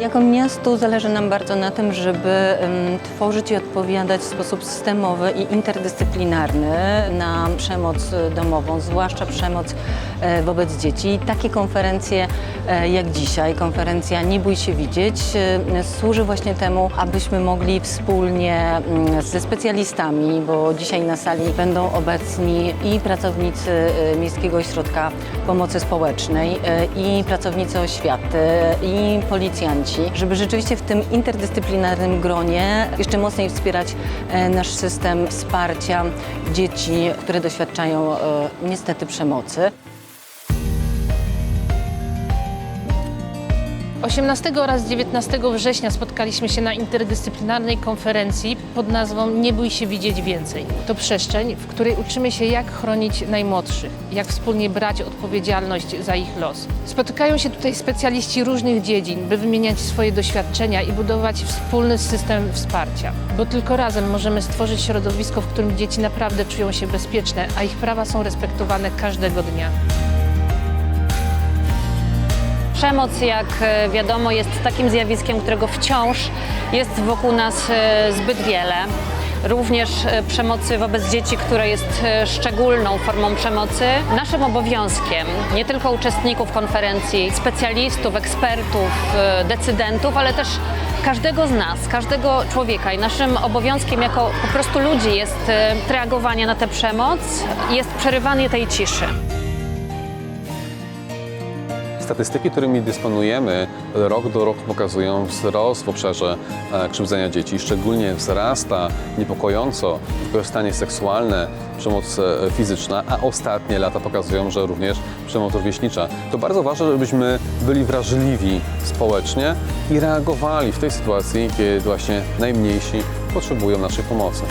Jako miastu zależy nam bardzo na tym, żeby tworzyć i odpowiadać w sposób systemowy i interdyscyplinarny na przemoc e, domową, zwłaszcza przemoc e, wobec dzieci. Takie konferencje e, jak dzisiaj, konferencja Nie bój się widzieć, służy właśnie temu, abyśmy mogli wspólnie mm, ze specjalistami, bo dzisiaj na sali będą obecni i pracownicy Miejskiego Ośrodka Pomocy Społecznej i pracownicy oświaty i policjanci, żeby rzeczywiście w tym interdyscyplinarnym gronie jeszcze mocniej wspierać e, nasz system wsparcia dzieci, które doświadczają e, niestety przemocy. 18 oraz 19 września spotkaliśmy się na interdyscyplinarnej konferencji pod nazwą Nie bój się widzieć więcej. To przestrzeń, w której uczymy się jak chronić najmłodszych, jak wspólnie brać odpowiedzialność za ich los. Spotykają się tutaj specjaliści różnych dziedzin, by wymieniać swoje doświadczenia i budować wspólny system wsparcia. Bo tylko razem możemy stworzyć środowisko, w którym dzieci naprawdę czują się bezpieczne, a ich prawa są respektowane każdego dnia. Przemoc, jak e, wiadomo, jest takim zjawiskiem, którego wciąż jest wokół nas e, zbyt wiele. Również e, przemocy wobec dzieci, która jest szczególną formą przemocy. Naszym obowiązkiem, nie tylko uczestników konferencji, specjalistów, ekspertów, decydentów, ale też każdego z nas, każdego człowieka i naszym obowiązkiem jako po prostu ludzi jest reagowanie na tę przemoc, jest przerywanie tej ciszy. Statystyki, którymi dysponujemy, rok do roku pokazują wzrost w obszarze e, krzywdzenia dzieci. Szczególnie wzrasta niepokojąco wykorzystanie seksualne, przemoc e, fizyczna, a ostatnie lata pokazują, że również przemoc rówieśnicza. To bardzo ważne, żebyśmy byli wrażliwi społecznie i reagowali w tej sytuacji, kiedy właśnie najmniejsi potrzebują naszej pomocy.